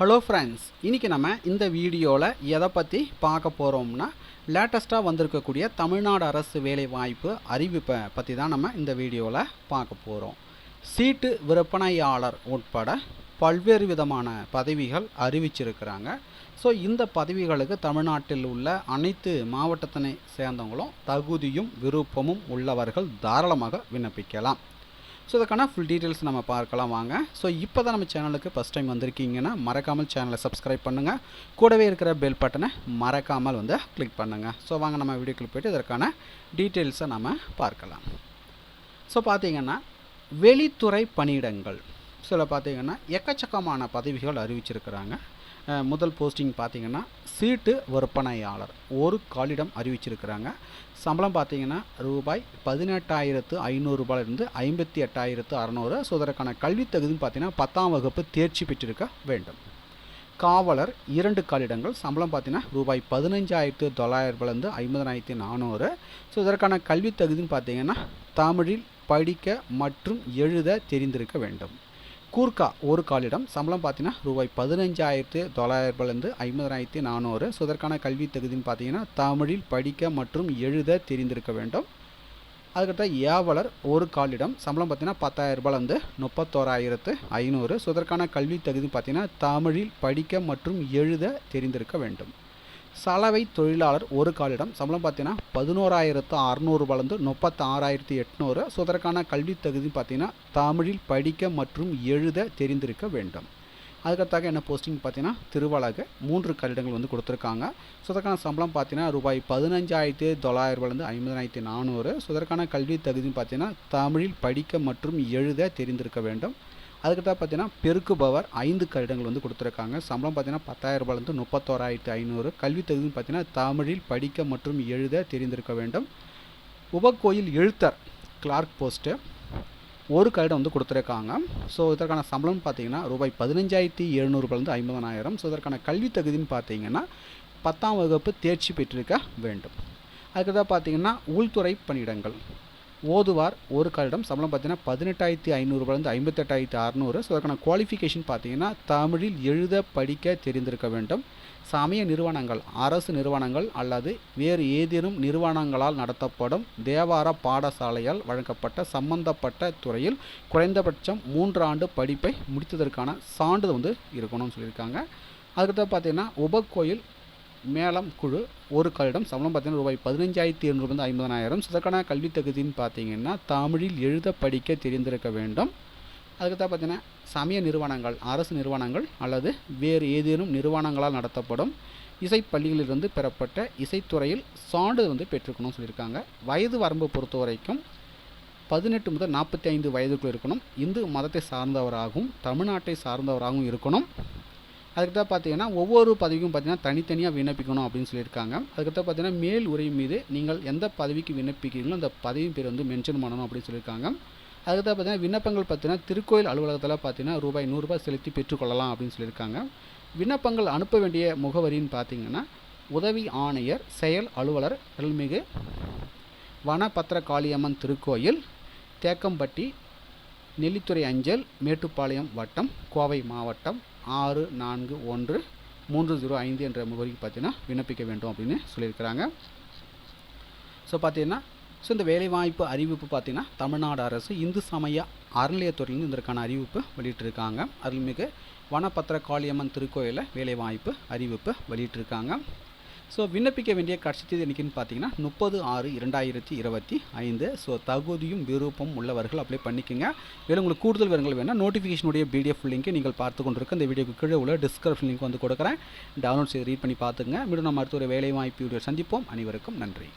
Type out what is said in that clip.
Hello friends இன்றைக்கி நம்ம இந்த வீடியோவில் எதை பற்றி பார்க்க போகிறோம்னா லேட்டஸ்ட்டாக வந்திருக்கக்கூடிய தமிழ்நாடு அரசு வேலைவாய்ப்பு அறிவிப்பை பற்றி தான் நம்ம இந்த வீடியோவில் பார்க்க போகிறோம் சீட்டு விற்பனையாளர் உட்பட பல்வேறு விதமான பதவிகள் அறிவிச்சிருக்கிறாங்க. ஸோ இந்த பதவிகளுக்கு தமிழ்நாட்டில் உள்ள அனைத்து மாவட்டத்தினை சேர்ந்தவங்களும் தகுதியும் விருப்பமும் உள்ளவர்கள் தாராளமாக விண்ணப்பிக்கலாம். ஸோ இதுக்கான ஃபுல் டீட்டெயில்ஸ் நம்ம பார்க்கலாம் வாங்க. ஸோ இப்போ தான் நம்ம சேனலுக்கு ஃபஸ்ட் டைம் வந்திருக்கீங்கன்னா மறக்காமல் சேனலை சப்ஸ்கிரைப் பண்ணுங்கள் கூடவே இருக்கிற பெல் பட்டனை மறக்காமல் வந்து கிளிக் பண்ணுங்கள் ஸோ வாங்க நம்ம வீடியோக்குள்ளே போய்ட்டு இதற்கான டீட்டெயில்ஸை நம்ம பார்க்கலாம். ஸோ பார்த்தீங்கன்னா வெளித்துறை பணியிடங்கள். சில பார்த்தீங்கன்னா எக்கச்சக்கமான பதவிகள் அறிவிச்சிருக்கிறாங்க. முதல் போஸ்டிங் பார்த்தீங்கன்னா சீட்டு விற்பனையாளர். ஒரு காலிடம் அறிவிச்சிருக்கிறாங்க. சம்பளம் பார்த்தீங்கன்னா ரூபாய் பதினெட்டாயிரத்து ஐநூறுரூபாயிலிருந்து ஐம்பத்தி எட்டாயிரத்து அறநூறு. ஸோ அதற்கான கல்வி தகுதின்னு பார்த்தீங்கன்னா பத்தாம் வகுப்பு தேர்ச்சி பெற்றிருக்க வேண்டும். காவலர் இரண்டு காலிடங்கள். சம்பளம் பார்த்தீங்கன்னா ரூபாய் பதினஞ்சாயிரத்து தொள்ளாயிரம் ரூபாயிலேருந்து ஐம்பதனாயிரத்தி நானூறு. ஸோ இதற்கான கல்வி தகுதின்னு பார்த்தீங்கன்னா தமிழில் படிக்க மற்றும் எழுத தெரிந்திருக்க வேண்டும். கூர்க்கா ஒரு காலிடம். சம்பளம் பார்த்தீங்கன்னா ரூபாய் பதினஞ்சாயிரத்து தொள்ளாயிரம் ரூபாயிலேருந்து ஐம்பதாயிரத்தி நானூறு. ஸோ இதற்கான கல்வி தகுதின்னு பார்த்தீங்கன்னா தமிழில் படிக்க மற்றும் எழுத தெரிந்திருக்க வேண்டும். அதுக்கடுத்த ஏவலர் ஒரு காலிடம். சம்பளம் பார்த்தீங்கன்னா பத்தாயிரம் ரூபாயிலேருந்து முப்பத்தோராயிரத்து ஐநூறு. ஸோ இதற்கான கல்வி தகுதி பார்த்தீங்கன்னா தமிழில் படிக்க மற்றும் எழுத தெரிந்திருக்க வேண்டும். சலவை தொழிலாளர் ஒரு காலிடம். சம்பளம் பார்த்தீங்கன்னா பதினோராயிரத்து அறநூறுபாலேருந்து முப்பத்தாறாயிரத்தி எட்நூறு. ஸோ அதற்கான கல்வி தகுதி பார்த்தீங்கன்னா தமிழில் படிக்க மற்றும் எழுத தெரிந்திருக்க வேண்டும். அதுக்கடுத்தாக என்ன போஸ்டிங் பார்த்தீங்கன்னா திருவழக மூன்று கட்டிடங்கள் வந்து கொடுத்துருக்காங்க. ஸோ அதற்கான சம்பளம் பார்த்தீங்கன்னா ரூபாய் பதினஞ்சாயிரத்தி தொள்ளாயிரம் ரூபாயிலேருந்து ஐம்பதாயிரத்தி நானூறு. ஸோ அதற்கான கல்வி தகுதின்னு பார்த்தீங்கன்னா தமிழில் படிக்க மற்றும் எழுத தெரிந்திருக்க வேண்டும். அதுக்கிட்ட பார்த்தீங்கன்னா பெருக்குபவர் ஐந்து கட்டிடங்கள் வந்து கொடுத்துருக்காங்க. சம்பளம் பார்த்தீங்கன்னா பத்தாயிரம் ரூபாயிலிருந்து முப்பத்தோராயிரத்து ஐநூறு. கல்வி தகுதின்னு பார்த்தீங்கன்னா தமிழில் படிக்க மற்றும் எழுத தெரிந்திருக்க வேண்டும். உபகோயில் எழுத்தர் கிளார்க் போஸ்ட்டு ஒரு கடிதம் வந்து கொடுத்துருக்காங்க. ஸோ இதற்கான சம்பளம் பார்த்தீங்கன்னா ரூபாய் பதினஞ்சாயிரத்தி எழுநூறுபாலேருந்து ஐம்பதனாயிரம். ஸோ இதற்கான கல்வி தகுதின்னு பார்த்தீங்கன்னா பத்தாம் வகுப்பு தேர்ச்சி பெற்றிருக்க வேண்டும். அதுக்கடுத்து பார்த்தீங்கன்னா உள்துறை பணியிடங்கள். ஓதுவார். ஒரு காலிடம் சம்பளம் பார்த்தீங்கன்னா பதினெட்டாயிரத்தி ஐநூறுபாலேருந்து ஐம்பத்தெட்டாயிரத்தி அறநூறு. ஸோ அதற்கான குவாலிஃபிகேஷன் பார்த்தீங்கன்னா தமிழில் எழுத படிக்க தெரிந்திருக்க வேண்டும். சமய நிறுவனங்கள் அரசு நிறுவனங்கள் அல்லது வேறு ஏதேனும் நிறுவனங்களால் நடத்தப்படும் தேவார பாடசாலையால் வழங்கப்பட்ட சம்பந்தப்பட்ட துறையில் குறைந்தபட்சம் மூன்று ஆண்டு படிப்பை முடித்ததற்கான சான்றிதழ் வந்து இருக்கணும்னு சொல்லியிருக்காங்க. அதுக்கடுத்து பார்த்தீங்கன்னா உபகோயில் மேளம் குழு ஒரு கல்லிடம் சம்பளம் பார்த்தீங்கன்னா ரூபாய் பதினஞ்சாயிரத்தி எழுநூறுலேருந்து ஐம்பதனாயிரம். இதற்கான கல்வி தகுதின்னு பார்த்தீங்கன்னா தமிழில் எழுத படிக்க தெரிந்திருக்க வேண்டும். அதுக்குத்தான் பார்த்தீங்கன்னா சமய நிறுவனங்கள் அரசு நிறுவனங்கள் அல்லது வேறு ஏதேனும் நிறுவனங்களால் நடத்தப்படும் இசைப்பள்ளிகளிலிருந்து பெறப்பட்ட இசைத்துறையில் சான்றிதழ் வந்து பெற்றுக்கணும்னு சொல்லியிருக்காங்க. வயது வரம்பு பொறுத்த வரைக்கும் பதினெட்டு முதல் நாற்பத்தி ஐந்து வயதுக்குள் இருக்கணும். இந்து மதத்தை சார்ந்தவராகவும் தமிழ்நாட்டை சார்ந்தவராகவும் இருக்கணும். அதுக்கடுத்து பார்த்தீங்கன்னா ஒவ்வொரு பதவிக்கும் பார்த்தீங்கன்னா தனித்தனியாக விண்ணப்பிக்கணும் அப்படின்னு சொல்லியிருக்காங்க. அதுக்கடுத்து பார்த்தீங்கன்னா மேல் உரை மீது நீங்கள் எந்த பதவிக்கு விண்ணப்பிக்கிறீங்களோ அந்த பதவி பேர் வந்து மென்ஷன் பண்ணணும் அப்படின்னு சொல்லியிருக்காங்க. அதுக்கு பார்த்தீங்கன்னா விண்ணப்பங்கள் பார்த்தீங்கன்னா திருக்கோயில் அலுவலகத்தில் பார்த்தீங்கன்னா ரூபாய் நூறுரூபா செலுத்தி பெற்றுக்கொள்ளலாம் அப்படின்னு சொல்லியிருக்காங்க. விண்ணப்பங்கள் அனுப்ப வேண்டிய முகவரின்னு பார்த்தீங்கன்னா உதவி ஆணையர் செயல் அலுவலர் அருள்மிகு வனபத்திர காளியம்மன் திருக்கோயில் தேக்கம்பட்டி நெல்லித்துறை அஞ்சல் மேட்டுப்பாளையம் வட்டம் கோவை மாவட்டம் ஆறு நான்கு ஒன்று மூன்று ஜீரோ ஐந்து என்ற முகவரிக்கு பார்த்தீங்கன்னா விண்ணப்பிக்க வேண்டும் அப்படின்னு சொல்லியிருக்கிறாங்க. ஸோ பார்த்தீங்கன்னா ஸோ இந்த வேலைவாய்ப்பு அறிவிப்பு பார்த்தீங்கன்னா தமிழ்நாடு அரசு இந்து சமய அறநிலையத்துறையிலிருந்து இதற்கான அறிவிப்பு வெளியிட்டிருக்காங்க. அருள்மிகு வனபத்திர காளியம்மன் திருக்கோயிலில் வேலைவாய்ப்பு அறிவிப்பு வெளியிட்டிருக்காங்க. ஸோ விண்ணப்பிக்க வேண்டிய கடைசி தேதி என்றைக்குன்னு பார்த்தீங்கன்னா முப்பது ஆறு இரண்டாயிரத்தி இருபத்தி ஐந்து. ஸோ தகுதியும் விருப்பம் உள்ளவர்கள் அப்ளை பண்ணிக்கோங்க. வேறு உங்களுக்கு கூடுதல் விவரங்கள் வேணால் நோட்டிஃபிகேஷனுடைய பிடிஎஃப் லிங்க்கை நீங்கள் பார்த்து கொண்டிருக்க இந்த வீடியோக்கு கீழே உள்ள டிஸ்கிரிப்ஷன் லிங்க் வந்து கொடுக்குறேன். டவுன்லோட் செய்து ரீட் பண்ணி பார்த்துங்க மீண்டும் நம்ம அடுத்த ஒரு வேலைவாய்ப்பு வீடியோ சந்திப்போம். அனைவருக்கும் நன்றி.